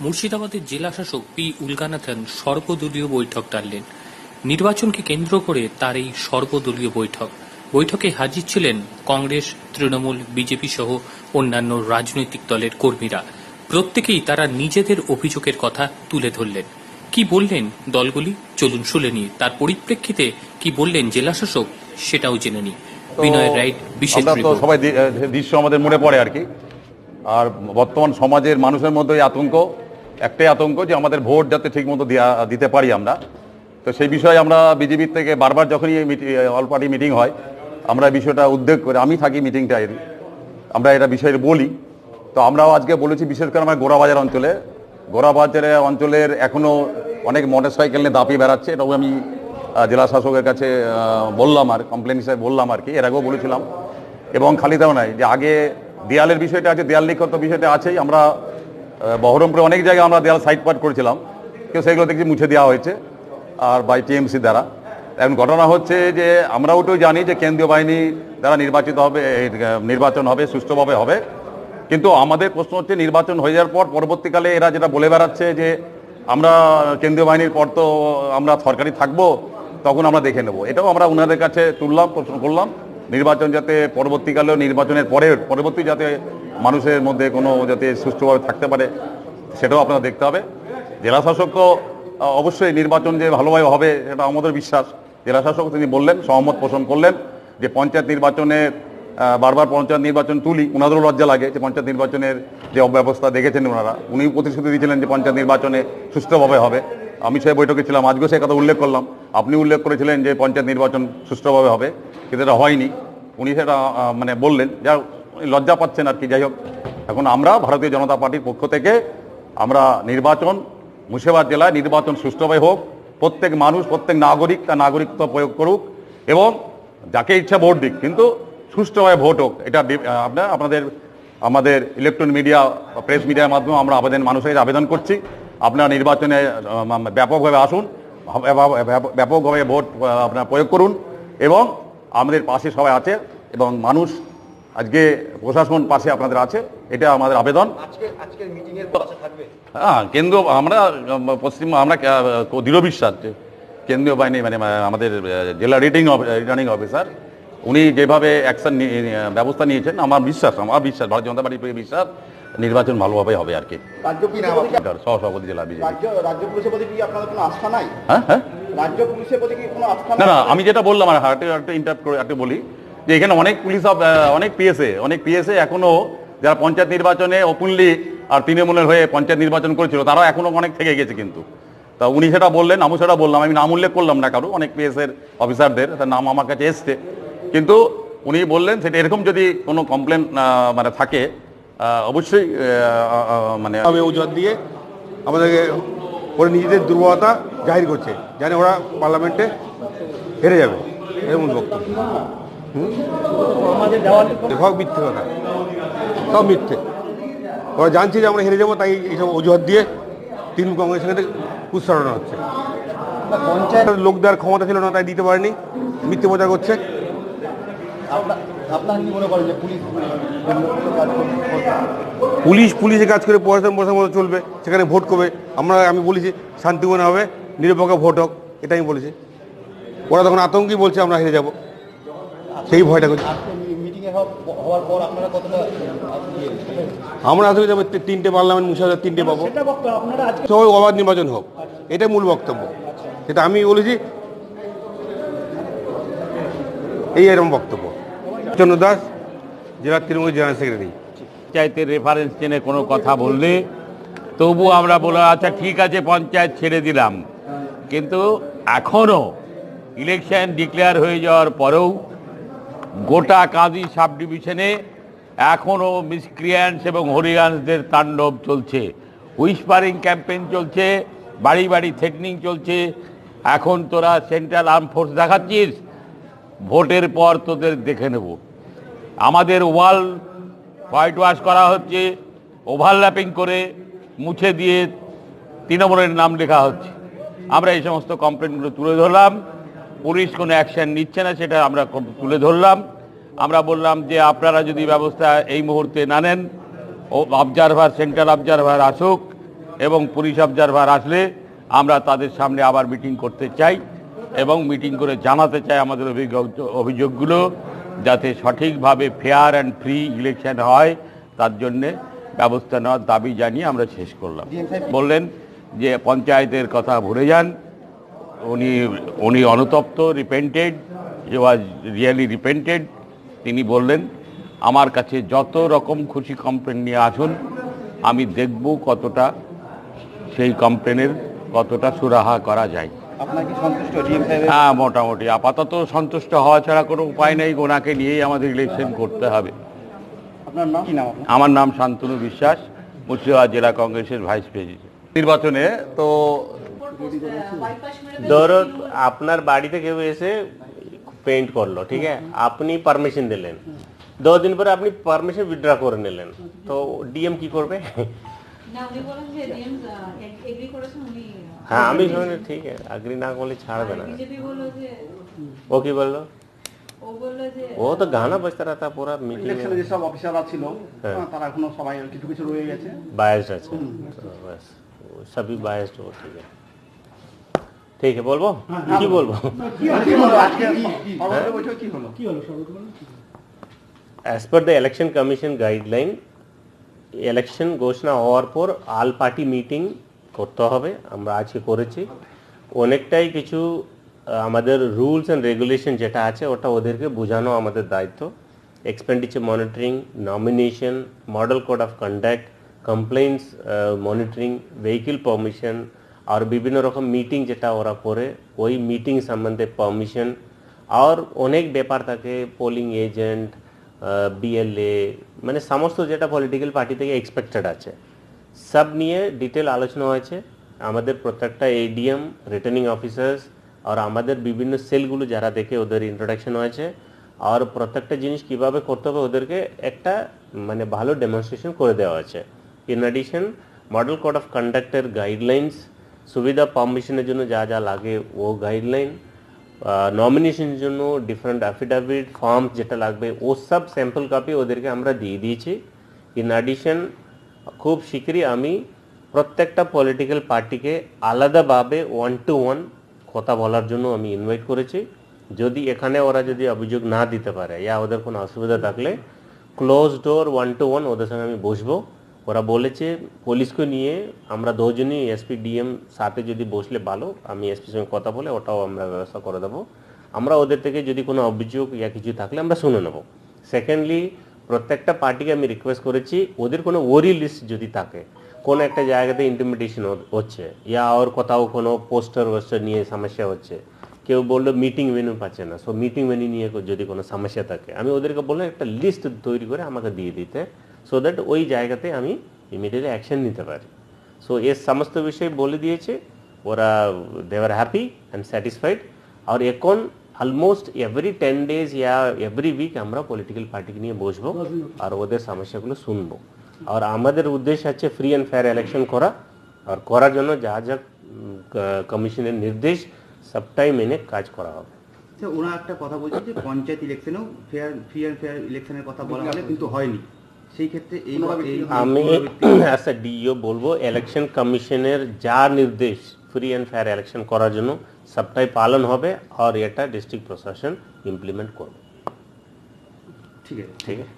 মুর্শিদাবাদের জেলা শাসক পি উলগানাথন সর্বদলীয় বৈঠক ডাকলেন নির্বাচনকে কেন্দ্র করে তার এই সর্বদলীয় বৈঠক। বৈঠকে হাজির ছিলেন কংগ্রেস তৃণমূল বিজেপি সহ অন্যান্য রাজনৈতিক দলের কর্মীরা। প্রত্যেকেই তারা নিজেদের অভিযোগের কথা তুলে ধরলেন। কি বললেন দলগুলি? চলুন শুনে নিই। তার পরিপ্রেক্ষিতে কি বললেন জেলাশাসক সেটাও জেনে নিই। বিনয় রাইট বিশেষ সবাই দৃশ্য আমাদের মনে পড়ে আর কি। আর বর্তমান সমাজের মানুষের মধ্যে আতঙ্ক। একটাই আতঙ্ক যে আমাদের ভোট যাতে ঠিকমতো দিতে পারি আমরা। তো সেই বিষয়ে আমরা বিজেপির থেকে বারবার যখনই অল পার্টি মিটিং হয়, আমরা বিষয়টা উদ্যোগ করে, আমি থাকি মিটিংটায় আমরা এটা বিষয়ে বলি। তো আমরাও আজকে বলেছি, বিশেষ করে আমার গোড়াবাজার অঞ্চলে, গোড়াবাজারে অঞ্চলের এখনও অনেক মোটর সাইকেল নিয়ে দাপিয়ে বেড়াচ্ছে, এটাও আমি জেলা শাসকের কাছে বললাম আর কমপ্লেন হিসেবে বললাম আর কি, এর আগেও বলেছিলাম। এবং খালি তাও নাই যে আগে দেয়ালের বিষয়টা আছে, দেয়াল লিখত বিষয়টা আছেই, আমরা বহরমপুরে অনেক জায়গায় আমরা দেয়াল সাইড পাট করেছিলাম, কিন্তু সেগুলো দেখছি মুছে দেওয়া হয়েছে, আর বাই টিএমসি দ্বারা। এখন ঘটনা হচ্ছে যে আমরা ওটাও জানি যে কেন্দ্রীয় বাহিনী দ্বারা নির্বাচিত হবে নির্বাচন হবে, সুষ্ঠুভাবে হবে। কিন্তু আমাদের প্রশ্ন হচ্ছে নির্বাচন হয়ে যাওয়ার পর পরবর্তীকালে এরা যেটা বলে বেড়াচ্ছে যে আমরা কেন্দ্রীয় বাহিনীর পর তো আমরা সরকারি থাকব, তখন আমরা দেখে নেব। এটাও আমরা ওনাদের কাছে তুললাম, প্রশ্ন করলাম। নির্বাচন যাতে পরবর্তীকালেও নির্বাচনের পরে পরবর্তী যাতে মানুষের মধ্যে কোনো যাতে সুষ্ঠুভাবে থাকতে পারে সেটাও আপনারা দেখতে হবে। জেলা তো অবশ্যই নির্বাচন যে ভালোভাবে হবে সেটা আমাদের বিশ্বাস। জেলা শাসক তিনি বললেন সহমত পোষণ করলেন যে পঞ্চায়েত নির্বাচনে আহ, বারবার পঞ্চায়েত নির্বাচন তুলি ওনাদেরও লজ্জা লাগে যে পঞ্চায়েত নির্বাচনের যে অব্যবস্থা দেখেছেন ওনারা। উনি প্রতিশ্রুতি দিয়েছিলেন যে পঞ্চায়েত নির্বাচনে সুষ্ঠুভাবে হবে। আমি সেই বৈঠকে ছিলাম আজকেও সেই কথা উল্লেখ করলাম। আপনি উল্লেখ করেছিলেন যে পঞ্চায়েত নির্বাচন সুষ্ঠুভাবে হবে কিন্তু এটা হয়নি। উনি সেটা মানে বললেন। যা লজ্জা পাচ্ছেন আর কি, যাই হোক। এখন আমরা ভারতীয় জনতা পার্টির পক্ষ থেকে আমরা নির্বাচন, মুর্শিদাবাদ জেলায় নির্বাচন সুষ্ঠুভাবে হোক, প্রত্যেক মানুষ, প্রত্যেক নাগরিক তার নাগরিকত্ব প্রয়োগ করুক এবং যাকে ইচ্ছা ভোট দিক, কিন্তু সুষ্ঠুভাবে ভোট হোক। এটা আপনার, আপনাদের, আমাদের ইলেকট্রনিক মিডিয়া প্রেস মিডিয়ার মাধ্যমে আমরা আবেদন, মানুষের আবেদন করছি। আপনারা নির্বাচনে ব্যাপকভাবে আসুন ব্যাপক- ব্যাপক- ব্যাপকভাবে ভোট আপনারা প্রয়োগ করুন এবং আমাদের পাশে সবাই আছে এবং মানুষ আজকে প্রশাসন পাশে আপনাদের আছে এটা আমাদের আবেদন। হ্যাঁ কেন্দ্র আমরা পশ্চিম আমরা দৃঢ় বিশ্বাস কেন্দ্রীয় বাহিনী মানে আমাদের জেলা রিটিং রিটার্নিং অফিসার উনি যেভাবে অ্যাকশন ব্যবস্থা নিয়েছেন আমার বিশ্বাস আমার বিশ্বাস ভারতীয় জনতা পার্টির বিশ্বাস নির্বাচন ভালোভাবে হবে আর কি। সহসভাপতি জেলা বিজেপি। রাজ্য রাজ্য পুলিশের প্রতি কি আপনাদের কোনো আস্থা নাই? হ্যাঁ হ্যাঁ। রাজ্য পুলিশের প্রতি কি কোনো আস্থা না না আমি যেটা বললাম আর হার্টে হার্টে ইন্টারাপ্ট করে একটা বলি যে এখানে অনেক পুলিশ অনেক পিএসএ অনেক পিএসএ এখনও যারা পঞ্চায়েত নির্বাচনে ওপেনলি আর তৃণমূলের হয়ে পঞ্চায়েত নির্বাচন করেছিল, তারাও এখনও অনেক থেকে গেছে কিন্তু তা উনি সেটা বললেন আমি সেটা বললাম, আমি নাম উল্লেখ করলাম না কারও, অনেক পিএসএর অফিসারদের তার নাম আমার কাছে এসছে কিন্তু উনি বললেন, সেটা এরকম যদি কোনো কমপ্লেন মানে থাকে অবশ্যই মানে অজুহাত দিয়ে আমাদেরকে, ওরা নিজেদের দুর্বলতা জাহির করছে, জানে ওরা পার্লামেন্টে হেরে যাবে, এরকম বক্তব্য? সব মিথ্যে কথা। সব মিথ্যে। ওরা জানছে যে আমরা হেরে যাব তাই এইসব অজুহাত দিয়ে তৃণমূল কংগ্রেসের সাথে কুৎসারণা হচ্ছে। পঞ্চায়েত লোক দেওয়ার ক্ষমতা ছিল না তাই দিতে পারেনি। মিথ্যে প্রচার করছে? পুলিশ পুলিশে কাজ করে প্রশাসন প্রশাসন মতো চলবে সেখানে ভোট করবে। আমরা আমি বলেছি শান্তিপূর্ণ হবে নিরপেক্ষ ভোট হোক এটা আমি বলেছি। ওরা তখন আতঙ্কই বলছে আমরা হেরে যাব। সেই ভয়টা করছি। আজকে মিটিং এ হওয়ার পর আপনারা কতটা আমরা আসলে যাব তিনটে পার্লামেন্ট মুর্শিদাবাদ তিনটে পাবো। সেটা বক্তব্য আপনারা আজকে সবাই অবাধ নির্বাচন হোক। এটা মূল বক্তব্য। সেটা আমি বলেছি এই এরকম বক্তব্য। চন্দ্র দাস জেলা তৃণমূল জেনারেল সেক্রেটারি। পঞ্চায়েতের রেফারেন্স জেনে কোনো কথা বললে তবু আমরা বলে আচ্ছা ঠিক আছে পঞ্চায়েত ছেড়ে দিলাম। কিন্তু এখনও ইলেকশন ডিক্লেয়ার হয়ে যাওয়ার পরেও গোটা কাঁদি সাব ডিভিশনে এখনও মিসক্রিয়ান্স এবং হরিয়ান্সদের তাণ্ডব চলছে। হুইসপারিং ক্যাম্পেইন চলছে, বাড়ি বাড়ি থ্রেটনিং চলছে। এখন তোরা সেন্ট্রাল আর্ম ফোর্স দেখাচ্ছিস, ভোটের পর তোদের দেখে নেব। আমাদের ওয়াল হোয়াইট ওয়াশ করা হচ্ছে, ওভারল্যাপিং করে মুছে দিয়ে তৃণমূলের নাম লেখা হচ্ছে। আমরা এই সমস্ত কমপ্লেনগুলো তুলে ধরলাম। পুলিশ কোনো অ্যাকশন নিচ্ছে না সেটা আমরা তুলে ধরলাম। আমরা বললাম যে আপনারা যদি ব্যবস্থা এই মুহূর্তে না নেন ও অবজারভার সেন্ট্রাল অবজারভার আসুক এবং পুলিশ অবজারভার আসলে আমরা তাদের সামনে আবার মিটিং করতে চাই এবং মিটিং করে জানাতে চাই আমাদের অভিযোগ অভিযোগগুলো যাতে সঠিকভাবে ফেয়ার অ্যান্ড ফ্রি ইলেকশন হয় তার জন্যে ব্যবস্থা নেওয়ার দাবি জানিয়ে আমরা শেষ করলাম। বললেন যে পঞ্চায়েতের কথা ভুলে যান উনি উনি অনুতপ্ত repented he was really repented তিনি বললেন আমার কাছে যত রকম খুশি কমপ্লেন নিয়ে আসুন আমি দেখব কতটা সেই কমপ্লেনের কতটা সুরাহা করা যায়। হ্যাঁ মোটামুটি। আপাতত সন্তুষ্ট হওয়া ছাড়া কোনো উপায় নেই ওনাকে নিয়েই আমাদের ইলেকশন করতে হবে। আপনার নাম? কি নাম আপনার? আমার নাম শান্তনু বিশ্বাস মুর্শিদাবাদ জেলা কংগ্রেসের ভাইস প্রেসিডেন্ট নির্বাচনে তো ধরো আপনার বাড়িতে কেউ এসে পেইন্ট করলো ঠিক আছে আপনি পারমিশন দিলেন দশ দিন পরে আপনি পারমিশন উইথড্র করে নিলেন তো ডিএম কি করবে হ্যাঁ আমি শুনে ঠিক আছে আগ্রি না করলে ছাড়বে না ও কি বললো ও তো গানা বাজতে রাতা পুরা মিটিং ইলেকশনে যেসব অফিসাররা ছিল তারা এখনো সবাই কিছু কিছু রয়ে গেছে বায়াসড আছে সবই বায়াসড ও ঠিক আছে ঠিক আছে বলব? কি বলব? কি হলো? As per the election commission guideline election ঘোষণা হওয়ার পর আল পার্টি মিটিং করতে হবে আমরা আজকে করেছি। অনেকটাই কিছু আমাদের রুলস অ্যান্ড রেগুলেশন যেটা আছে ওটা ওদেরকে বোঝানো আমাদের দায়িত্ব। Expenditure monitoring nomination model code of conduct complaints monitoring vehicle permission আর বিভিন্ন রকম মিটিং যেটা ওরা করে, ওই মিটিং সম্বন্ধে পারমিশন আর অনেক ব্যাপার থাকে পোলিং এজেন্ট বিএলএ মানে সমস্ত যেটা পলিটিক্যাল পার্টি থেকে এক্সপেক্টেড আছে। সব নিয়ে ডিটেল আলোচনা হয়েছে। আমাদের প্রত্যেকটা এডিএম রিটার্নিং অফিসার্স আর আমাদের বিভিন্ন সেলগুলো যারা দেখে ওদের ইন্ট্রোডাকশন হয়েছে। আর প্রত্যেকটা জিনিস কীভাবে করতে হবে ওদেরকে একটা মানে ভালো ডেমনস্ট্রেশন করে দেওয়া আছে in addition model code of কন্ডাক্টের guidelines সুবিধা পারমিশনের জন্য যা যা লাগে ও গাইডলাইন নমিনেশনের জন্য ডিফারেন্ট অ্যাফিডাভিট ফর্ম যেটা লাগবে, ও সব স্যাম্পল কপি ওদেরকে আমরা দিয়ে দিয়েছি। ইন অ্যাডিশন খুব শীঘ্রই আমি প্রত্যেকটা পলিটিক্যাল পার্টিকে আলাদাভাবে ওয়ান টু ওয়ান কথা বলার জন্য আমি ইনভাইট করেছি। যদি এখানে ওরা যদি অভিযোগ না দিতে পারে, ইয়া ওদের কোনো অসুবিধা থাকলে close door one to one ওদের সঙ্গে আমি বসবো। ওরা বলেছে, পুলিশকে নিয়ে আমরা দুজনই এসপি, ডিএম সাথে যদি বসলে ভালো, আমি এসপির সঙ্গে কথা বলে ওটাও আমরা ব্যবস্থা করে দেবো। আমরা ওদের থেকে যদি কোনো অভিযোগ ইয়া কিছু থাকলে আমরা শুনে নেব। সেকেন্ডলি প্রত্যেকটা পার্টিকে আমি রিকোয়েস্ট করেছি, ওদের কোনো ওরি লিস্ট যদি থাকে, কোনো একটা জায়গাতে ইন্টিমিডেশন হচ্ছে, ইয়া ওর কোথাও কোনো পোস্টার ওস্টার নিয়ে সমস্যা হচ্ছে, কেউ বলল মিটিং ভেনু পাচ্ছে না সো মিটিং ভেনু নিয়ে যদি কোনো সমস্যা থাকে, আমি ওদেরকে বললাম একটা লিস্ট তৈরি করে আমাকে দিয়ে দিতে। সো দ্যাট ওই জায়গাতে আমি ইমিডিয়েটলি অ্যাকশন নিতে পারি। সো এর সমস্ত বিষয় বলে দিয়েছে, ওরা দেওয়ার হ্যাপি অ্যান্ড স্যাটিসফাইড আর এখন almost every ten days yeah every week আমরা পলিটিক্যাল পার্টিকে নিয়ে বসবো আর ওদের সমস্যাগুলো শুনব। আর আমাদের উদ্দেশ্য আছে ফ্রি অ্যান্ড ফেয়ার ইলেকশন করা। আর করার জন্য যা যা কমিশনের নির্দেশ সবটাই মেনে কাজ করা হবে। আচ্ছা ওরা একটা কথা বলছে যে পঞ্চায়েত ইলেকশনেও ফেয়ার ফ্রি অ্যান্ড ফেয়ার ইলেকশনের কথা বলা হলে কিন্তু হয়নি। সেই ক্ষেত্রে এই আমি আচ্ছা অ্যাজ এ ডিইও বলব ইলেকশন কমিশনের যা নির্দেশ ফ্রি অ্যান্ড ফেয়ার ইলেকশন করার জন্য সবটাই পালন হবে আর এটা ডিস্ট্রিক্ট প্রশাসন ইমপ্লিমেন্ট করবে। ঠিক আছে। ঠিক আছে?